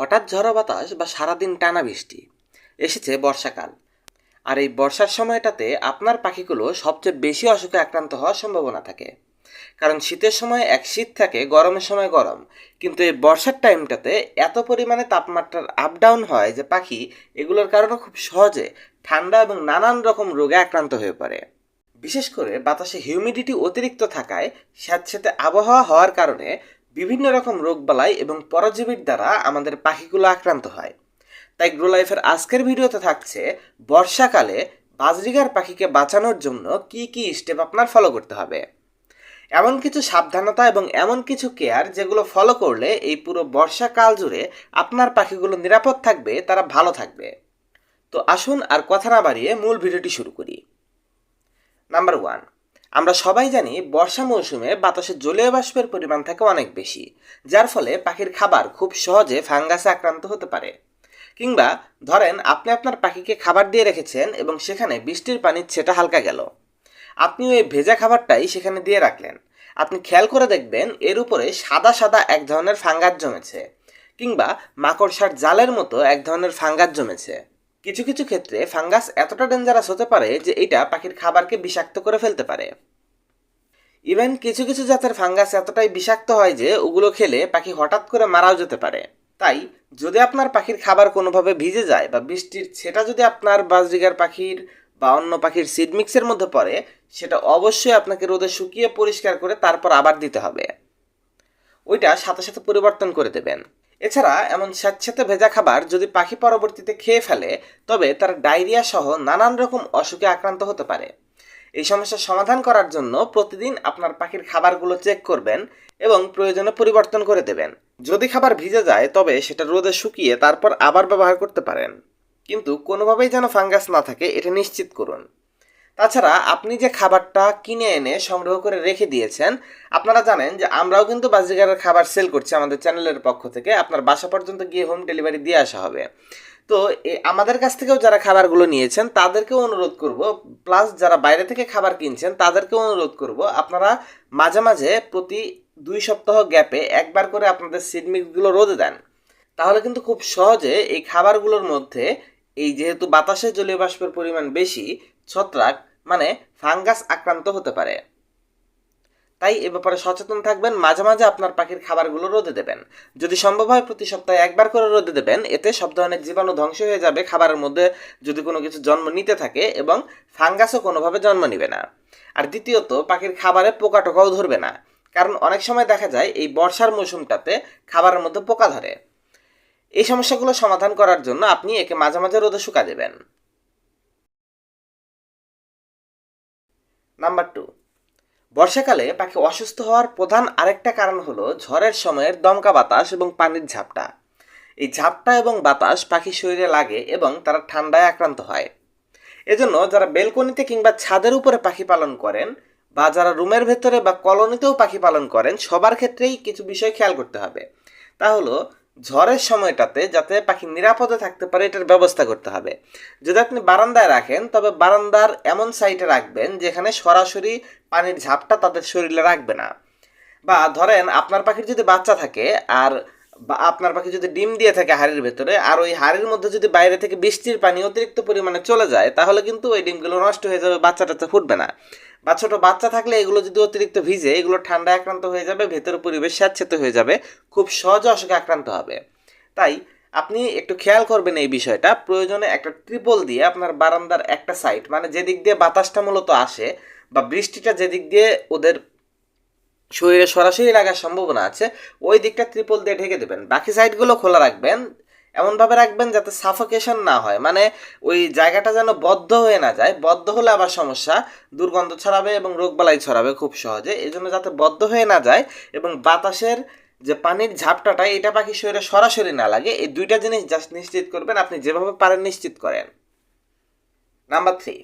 হঠাৎ ঝড়ো বাতাস বা সারাদিন টানা বৃষ্টি। এসেছে বর্ষাকাল। আর এই বর্ষার সময়টাতে আপনার পাখিগুলো সবচেয়ে বেশি অসুখে আক্রান্ত হওয়ার সম্ভাবনা থাকে। কারণ শীতের সময় এক শীত থাকে, গরমের সময় গরম। কিন্তু এই বর্ষার টাইমটাতে এত পরিমাণে তাপমাত্রার আপ ডাউন হয় যে পাখি এগুলোর কারণে খুব সহজে ঠান্ডা এবং নানান রকম রোগে আক্রান্ত হয়ে পড়ে। বিশেষ করে বাতাসে হিউমিডিটি অতিরিক্ত থাকায় স্যাঁতস্যাঁতে আবহাওয়া হওয়ার কারণে বিভিন্ন রকম রোগবালাই এবং পরজীবীর দ্বারা আমাদের পাখিগুলো আক্রান্ত হয়। তাই গ্রো লাইফের আজকের ভিডিওতে থাকছে, বর্ষাকালে বাজরিগার পাখিকে বাঁচানোর জন্য কি কি স্টেপ আপনার ফলো করতে হবে। এমন কিছু সাবধানতা এবং এমন কিছু কেয়ার যেগুলো ফলো করলে এই পুরো বর্ষাকাল জুড়ে আপনার পাখিগুলো নিরাপদ থাকবে, তারা ভালো থাকবে। তো আসুন আর কথা না বাড়িয়ে মূল ভিডিওটি শুরু করি। নাম্বার ওয়ান আমরা সবাই জানি বর্ষা মৌসুমে বাতাসে জলীয় বাষ্পের পরিমাণ থাকে অনেক বেশি, যার ফলে পাখির খাবার খুব সহজে ফাঙ্গাসে আক্রান্ত হতে পারে। কিংবা ধরেন আপনি আপনার পাখিকে খাবার দিয়ে রেখেছেন এবং সেখানে বৃষ্টির পানির ছেটা হালকা গেল। আপনি ওই ভেজা খাবারটাই সেখানে দিয়ে রাখলেন। আপনি খেয়াল করে দেখবেন এর উপরে সাদা সাদা এক ধরনের ফাঙ্গাস জমেছে, কিংবা মাকড়সার জালের মতো এক ধরনের ফাঙ্গাস জমেছে। কিছু কিছু ক্ষেত্রে ফাঙ্গাস এতটা ডেঞ্জারাস হতে পারে যে এটা পাখির খাবারকে বিষাক্ত করে ফেলতে পারে। ইভেন কিছু কিছু জাতের ফাঙ্গাস এতটাই বিষাক্ত হয় যে ওগুলো খেলে পাখি হঠাৎ করে মারাও যেতে পারে। তাই যদি আপনার পাখির খাবার কোনোভাবে ভিজে যায় বা বৃষ্টির সেটা যদি আপনার বাজরিগার পাখির বা অন্য পাখির সিড মিক্সের মধ্যে পড়ে, সেটা অবশ্যই আপনাকে রোদে শুকিয়ে পরিষ্কার করে তারপর আবার দিতে হবে। ওইটা সাথে সাথে পরিবর্তন করে দেবেন। এছাড়া এমন স্যাঁতস্যাঁতে ভেজা খাবার যদি পাখি পরবর্তীতে খেয়ে ফেলে, তবে তার ডায়রিয়া সহ নানান রকম অসুখে আক্রান্ত হতে পারে। এই সমস্যার সমাধান করার জন্য প্রতিদিন আপনার পাখির খাবারগুলো চেক করবেন এবং প্রয়োজনে পরিবর্তন করে দেবেন। যদি খাবার ভিজে যায়, তবে সেটা রোদে শুকিয়ে তারপর আবার ব্যবহার করতে পারেন। কিন্তু কোনোভাবেই যেন ফাঙ্গাস না থাকে, এটা নিশ্চিত করুন। তাছাড়া আপনি যে খাবারটা কিনে এনে সংগ্রহ করে রেখে দিয়েছেন, আপনারা জানেন যে আমরাও কিন্তু বাজিগারের খাবার সেল করছি আমাদের চ্যানেলের পক্ষ থেকে, আপনার বাসা পর্যন্ত গিয়ে হোম ডেলিভারি দিয়ে আসা হবে। তো আমাদের কাছ থেকেও যারা খাবারগুলো নিয়েছেন, তাদেরকেও অনুরোধ করব প্লাস যারা বাইরে থেকে খাবার কিনছেন, তাদেরকেও অনুরোধ করব, আপনারা মাঝে মাঝে প্রতি দুই সপ্তাহ গ্যাপে একবার করে আপনাদের সিড মিক্সগুলো রোদে দেন। তাহলে কিন্তু খুব সহজে এই খাবারগুলোর মধ্যে এই যেহেতু বাতাসে জলীয় বাষ্পের পরিমাণ বেশি, ছত্রাক মানে ফাঙ্গাস আক্রান্ত হতে পারে। তাই এ ব্যাপারে সচেতন থাকবেন, মাঝে মাঝে আপনার পাখির খাবারগুলো রোদে দেবেন। যদি সম্ভব হয় প্রতি সপ্তাহে একবার করে রোদে দেবেন, এতে সব ধরনের জীবাণু ধ্বংস হয়ে যাবে, খাবারের মধ্যে যদি কোনো কিছু জন্ম নিতে থাকে এবং ফাঙ্গাসও কোনোভাবে জন্ম নিবে না। আর দ্বিতীয়ত, পাখির খাবারে পোকা টোকাও ধরবে না। কারণ অনেক সময় দেখা যায় এই বর্ষার মৌসুমটাতে খাবারের মধ্যে পোকা ধরে। এই সমস্যাগুলো সমাধান করার জন্য আপনি একে মাঝে মাঝে রোদে শুকা দেবেন। নাম্বার টু বর্ষাকালে পাখি অসুস্থ হওয়ার প্রধান আরেকটা কারণ হলো ঝড়ের সময়ের দমকা বাতাস এবং পানির ঝাপটা। এই ঝাপটা এবং বাতাস পাখির শরীরে লাগে এবং তারা ঠান্ডায় আক্রান্ত হয়। এজন্য যারা বেলকনিতে কিংবা ছাদের উপরে পাখি পালন করেন বা যারা রুমের ভেতরে বা কলোনিতেও পাখি পালন করেন, সবার ক্ষেত্রেই কিছু বিষয় খেয়াল করতে হবে। তা হলো ঝড়ের সময়টাতে যাতে পাখি নিরাপদে থাকতে পারে, এটার ব্যবস্থা করতে হবে। যদি আপনি বারান্দায় রাখেন, তবে বারান্দার এমন সাইডে রাখবেন যেখানে সরাসরি পানির ঝাপটা তাদের শরীরে রাখবে না। বা ধরেন, আপনার পাখির যদি বাচ্চা থাকে আর বা আপনার পাখি যদি ডিম দিয়ে থাকে হাড়ির ভেতরে, আর ওই হাড়ির মধ্যে যদি বাইরে থেকে বৃষ্টির পানি অতিরিক্ত পরিমাণে চলে যায়, তাহলে কিন্তু ওই ডিমগুলো নষ্ট হয়ে যাবে বাচ্চা টাচ্চা ফুটবে না। বা ছোটো বাচ্চা থাকলে এগুলো যদি অতিরিক্ত ভিজে, এগুলো ঠান্ডায় আক্রান্ত হয়ে যাবে, ভেতর পরিবেশ স্যাঁতস্যাঁতে হয়ে যাবে, খুব সহজে অসুখে আক্রান্ত হবে। তাই আপনি একটু খেয়াল করবেন এই বিষয়টা, প্রয়োজনে একটা ট্রিপল দিয়ে আপনার বারান্দার একটা সাইড মানে যেদিক দিয়ে বাতাসটা মূলত আসে, বা বৃষ্টিটা যেদিক দিয়ে ওদের শরীরে সরাসরি লাগার সম্ভাবনা আছে, ওই দিকটা ত্রিপল দিয়ে ঢেকে দেবেন। বাকি সাইডগুলো খোলা রাখবেন, এমনভাবে রাখবেন যাতে সাফোকেশন না হয়। মানে ওই জায়গাটা যেন বদ্ধ হয়ে না যায়। বদ্ধ হলে আবার সমস্যা, দুর্গন্ধ ছড়াবে এবং রোগবালাই ছড়াবে খুব সহজে। এই জন্য যাতে বদ্ধ হয়ে না যায় এবং বাতাসের যে পানির ঝাপটাটা, এটা পাখির শরীরে সরাসরি না লাগে, এই দুইটা জিনিস জাস্ট নিশ্চিত করবেন। আপনি যেভাবে পারেন নিশ্চিত করেন। নাম্বার থ্রি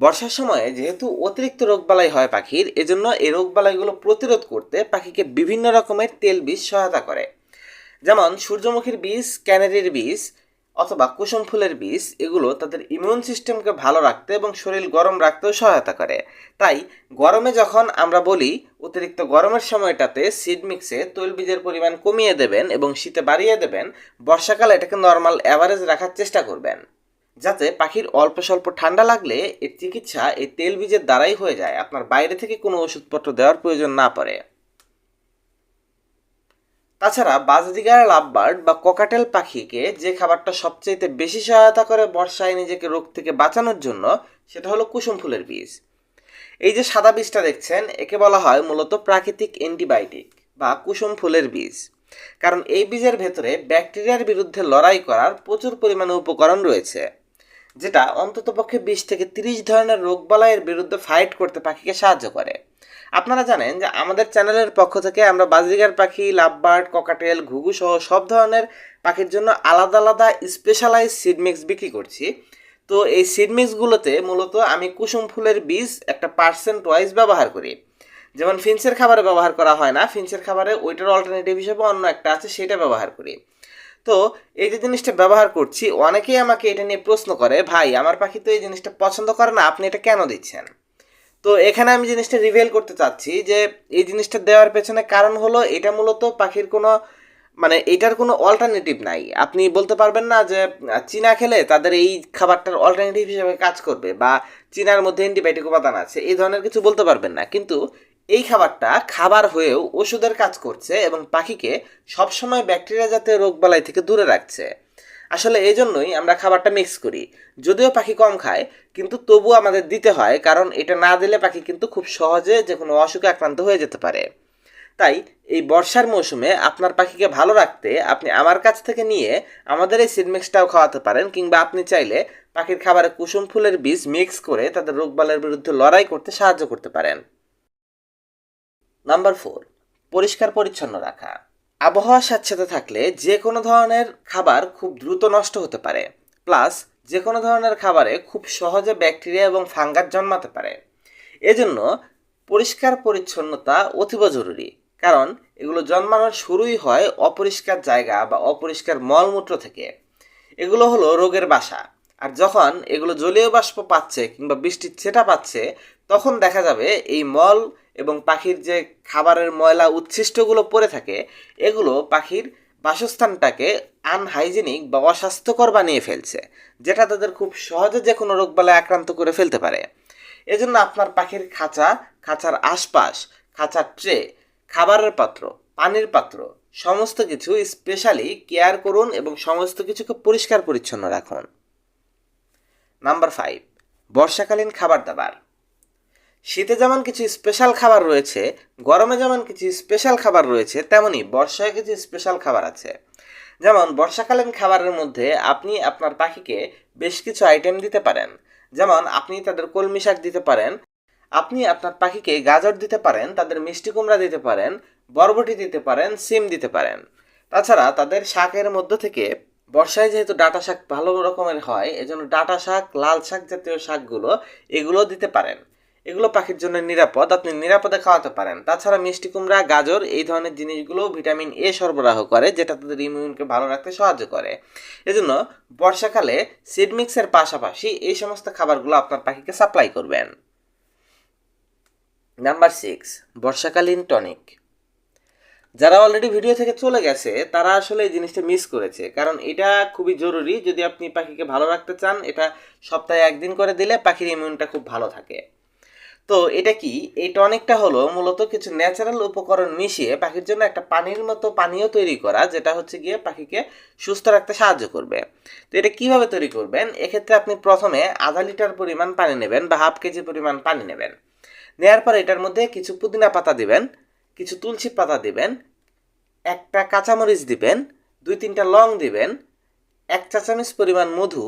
বর্ষার সময়ে যেহেতু অতিরিক্ত রোগবালাই হয় পাখির, এজন্য এই রোগবালাইগুলো প্রতিরোধ করতে পাখিকে বিভিন্ন রকমের তেল বীজ সহায়তা করে। যেমন সূর্যমুখীর বীজ, ক্যানারির বীজ অথবা কুসুম ফুলের বীজ, এগুলো তাদের ইমিউন সিস্টেমকে ভালো রাখতে এবং শরীর গরম রাখতেও সহায়তা করে। তাই গরমে যখন আমরা বলি, অতিরিক্ত গরমের সময়টাতে সিড মিক্সে তৈলবীজের পরিমাণ কমিয়ে দেবেন এবং শীতে বাড়িয়ে দেবেন, বর্ষাকালে এটাকে নর্মাল অ্যাভারেজ রাখার চেষ্টা করবেন। যাতে পাখির অল্প স্বল্প ঠান্ডা লাগলে এর চিকিৎসা এই তেল বীজের দ্বারাই হয়ে যায়। আপনার বাইরে থেকে কোনো ওষুধপত্র দেওয়ার প্রয়োজন না পড়ে। তাছাড়া বাজদিগার লাভবার্ড বা ককাটেল পাখিকে যে খাবারটা সবচেয়ে বেশি সহায়তা করে বর্ষায় নিজেকে রোগ থেকে বাঁচানোর জন্য, সেটা হলো কুসুম ফুলের বীজ। এই যে সাদা বীজটা দেখছেন, একে বলা হয় মূলত প্রাকৃতিক অ্যান্টিবায়োটিক বা কুসুম ফুলের বীজ। কারণ এই বীজের ভেতরে ব্যাকটেরিয়ার বিরুদ্ধে লড়াই করার প্রচুর পরিমাণে উপকরণ রয়েছে। যেটা অন্ততপক্ষে বিশ থেকে তিরিশ ধরনের রোগবালাইয়ের বিরুদ্ধে ফাইট করতে পাখিকে সাহায্য করে। আপনারা জানেন যে আমাদের চ্যানেলের পক্ষ থেকে আমরা বাজরিগার পাখি, লাভবার্ড, ককাটেল, ঘুঘু সহ সব ধরনের পাখির জন্য আলাদা আলাদা স্পেশালাইজ সিডমিক্স বিক্রি করছি। তো এই সিডমিক্সগুলোতে মূলত আমি কুসুম ফুলের বীজ একটা পার্সেন্ট ওয়াইজ ব্যবহার করি। যেমন ফিন্সের খাবারে ব্যবহার করা হয় না, ফিন্সের খাবারে ওইটার অল্টারনেটিভ হিসেবে অন্য একটা আছে, সেটা ব্যবহার করি। তো এই যে জিনিসটা ব্যবহার করছি, অনেকেই আমাকে এটা নিয়ে প্রশ্ন করে, ভাই, আমার পাখি তো এই জিনিসটা পছন্দ করে না, আপনি এটা কেন দিচ্ছেন? তো এখানে আমি জিনিসটা রিভেল করতে চাচ্ছি যে, এই জিনিসটা দেওয়ার পেছনে কারণ হলো, এটা মূলত পাখির কোনো মানে এটার কোনো অল্টারনেটিভ নাই। আপনি বলতে পারবেন না যে, চীনা খেলে তাদের এই খাবারটার অল্টারনেটিভ হিসেবে কাজ করবে বা চীনার মধ্যে অ্যান্টিবায়োটিক উপাদান আছে, এই ধরনের কিছু বলতে পারবেন না। কিন্তু এই খাবারটা খাবার হয়েও ওষুধের কাজ করছে এবং পাখিকে সবসময় ব্যাকটেরিয়া জাতীয় রোগবালাই থেকে দূরে রাখছে। আসলে এই জন্যই আমরা খাবারটা মিক্স করি। যদিও পাখি কম খায়, কিন্তু তবুও আমাদের দিতে হয়, কারণ এটা না দিলে পাখি কিন্তু খুব সহজে যে কোনো অসুখে আক্রান্ত হয়ে যেতে পারে। তাই এই বর্ষার মৌসুমে আপনার পাখিকে ভালো রাখতে আপনি আমার কাছ থেকে নিয়ে আমাদের এই সিডমিক্সটাও খাওয়াতে পারেন, কিংবা আপনি চাইলে পাখির খাবারে কুসুম ফুলের বীজ মিক্স করে তাদের রোগবালের বিরুদ্ধে লড়াই করতে সাহায্য করতে পারেন। নাম্বার ফোর, পরিষ্কার পরিচ্ছন্ন রাখা। আবহাওয়া স্যাঁতস্যাঁতে থাকলে যে কোনো ধরনের খাবার খুব দ্রুত নষ্ট হতে পারে। প্লাস, যে কোনো ধরনের খাবারে খুব সহজে ব্যাকটেরিয়া এবং ফাঙ্গাস জন্মাতে পারে। এজন্য পরিষ্কার পরিচ্ছন্নতা অতীব জরুরি। কারণ, এগুলো জন্মানোর শুরুই হয় অপরিষ্কার জায়গা বা অপরিষ্কার মলমূত্র থেকে। এগুলো হলো রোগের বাসা। আর যখন এগুলো জলীয় বাষ্প পাচ্ছে কিংবা বৃষ্টির ছেটা পাচ্ছে, তখন দেখা যাবে এই মল এবং পাখির যে খাবারের ময়লা উচ্ছিষ্টগুলো পড়ে থাকে, এগুলো পাখির বাসস্থানটাকে আনহাইজেনিক বা অস্বাস্থ্যকর বানিয়ে ফেলছে, যেটা তাদের খুব সহজে যে কোনো রোগবালায় আক্রান্ত করে ফেলতে পারে। এজন্য আপনার পাখির খাঁচা, খাঁচার আশপাশ, খাঁচার ট্রে, খাবারের পাত্র, পানির পাত্র, সমস্ত কিছু স্পেশালি কেয়ার করুন এবং সমস্ত কিছুকে পরিষ্কার পরিচ্ছন্ন রাখুন। নাম্বার ফাইভ বর্ষাকালীন খাবার দাবার। শীতে যেমন কিছু স্পেশাল খাবার রয়েছে, গরমে যেমন কিছু স্পেশাল খাবার রয়েছে, তেমনি বর্ষায় কিছু স্পেশাল খাবার আছে। যেমন বর্ষাকালীন খাবারের মধ্যে আপনি আপনার পাখিকে বেশ কিছু আইটেম দিতে পারেন। যেমন আপনি তাদের কলমি শাক দিতে পারেন, আপনি আপনার পাখিকে গাজর দিতে পারেন, তাদের মিষ্টি কুমড়া দিতে পারেন, বরবটি দিতে পারেন, সিম দিতে পারেন। তাছাড়া তাদের শাকের মধ্য থেকে বর্ষায় যেহেতু ডাটা শাক ভালো রকমের হয়, এজন্য ডাটা শাক, লাল শাক জাতীয় শাকগুলো এগুলো দিতে পারেন। এগুলো পাখির জন্য নিরাপদ, আপনি নিরাপদে খাওয়াতে পারেন। তাছাড়া মিষ্টি কুমড়া, গাজর, এই ধরনের জিনিসগুলো ভিটামিন এ সরবরাহ করে, যেটা তাদের ইমিউনকে ভালো রাখতে সাহায্য করে। এজন্য বর্ষাকালে সিড মিক্সের পাশাপাশি এই সমস্ত খাবারগুলো আপনার পাখিকে সাপ্লাই করবেন। নাম্বার সিক্স বর্ষাকালীন টনিক যারা অলরেডি ভিডিও থেকে চলে গেছে, তারা আসলে এই জিনিসটা মিস করেছে, কারণ এটা খুবই জরুরি। যদি আপনি পাখিকে ভালো রাখতে চান, এটা সপ্তাহে একদিন করে দিলে পাখির ইমিউনটা খুব ভালো থাকে। তো এটা কি? এই টনিকটা হলো মূলত কিছু ন্যাচারাল উপকরণ মিশিয়ে পাখির জন্য একটা পানির মতো পানীয় তৈরি করা, যেটা হচ্ছে গিয়ে পাখিকে সুস্থ রাখতে সাহায্য করবে। তো এটা কীভাবে তৈরি করবেন? এক্ষেত্রে আপনি প্রথমে আধা লিটার পরিমাণ পানি নেবেন বা হাফ কেজি পরিমাণ পানি নেবেন। নেওয়ার পর এটার মধ্যে কিছু পুদিনা পাতা দিবেন, কিছু তুলসী পাতা দিবেন, একটা কাঁচামরিচ দিবেন, দুই তিনটা লং দিবেন, এক চা চামচ পরিমাণ মধু,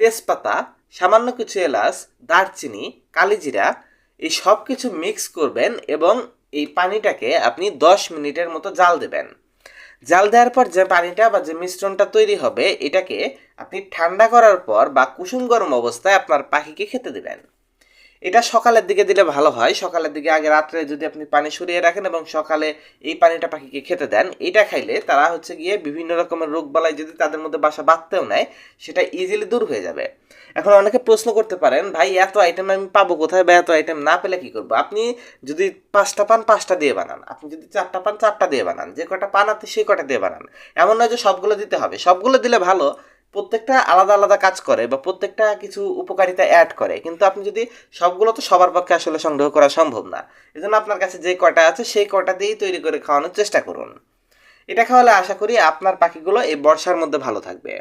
তেজপাতা, সামান্য কিছু এলাচ, দারচিনি, কালিজিরা এই সব কিছু মিক্স করবেন এবং এই পানিটাকে আপনি দশ মিনিটের মতো জাল দেবেন। জাল দেওয়ার পর যে পানিটা বা যে মিশ্রণটা তৈরি হবে, এটাকে আপনি ঠান্ডা করার পর বা কুসুম গরম অবস্থায় আপনার পাখিকে খেতে দেবেন। এটা সকালের দিকে দিলে ভালো হয়। সকালের দিকে আগে রাত্রে যদি আপনি পানি সরিয়ে রাখেন এবং সকালে এই পানিটা পাখিকে খেতে দেন, এটা খাইলে তারা হচ্ছে গিয়ে বিভিন্ন রকমের রোগ বালাই যদি তাদের মধ্যে বাসা বাঁধতেও নেয়, সেটা ইজিলি দূর হয়ে যাবে। এখন অনেকে প্রশ্ন করতে পারেন, ভাই, এত আইটেম আমি পাবো কোথায় বা এত আইটেম না পেলে কি করব? আপনি যদি পাঁচটা পান, পাঁচটা দিয়ে বানান। আপনি যদি চারটা পান, চারটা দিয়ে বানান। যে কটা পান আপনি সেই কটা দিয়ে বানান। এমন নয় যে সবগুলো দিতে হবে। সবগুলো দিলে ভালো প্রত্যেকটা আলাদা আলাদা কাজ করে বা প্রত্যেকটা কিছু উপকারিতা অ্যাড করে। কিন্তু আপনি যদি সবগুলো তো সবার পক্ষে আসলে সংগ্রহ করা সম্ভব না, এজন্য আপনার কাছে যে কটা আছে সেই কটা দিয়েই তৈরি করে খাওয়ানোর চেষ্টা করুন। এটা খাওয়ালে আশা করি আপনার পাখিগুলো এই বর্ষার মধ্যে ভালো থাকবে।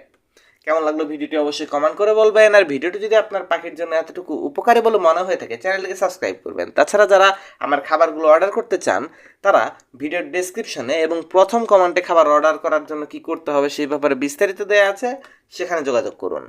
কেমন লাগল ভিডিওটি অবশ্যই কমেন্ট করে বলবেন। আর ভিডিওটি যদি আপনার পাখির জন্য এতটুকু উপকারী বলে মনে হয়ে থাকে, চ্যানেলটিকে সাবস্ক্রাইব করবেন। তাছাড়া যারা আমার খাবারগুলো অর্ডার করতে চান, তারা ভিডিওর ডেসক্রিপশনে এবং প্রথম কমেন্টে খাবার অর্ডার করার জন্য কি করতে হবে সেই ব্যাপারে বিস্তারিত দেওয়া আছে, সেখানে যোগাযোগ করুন।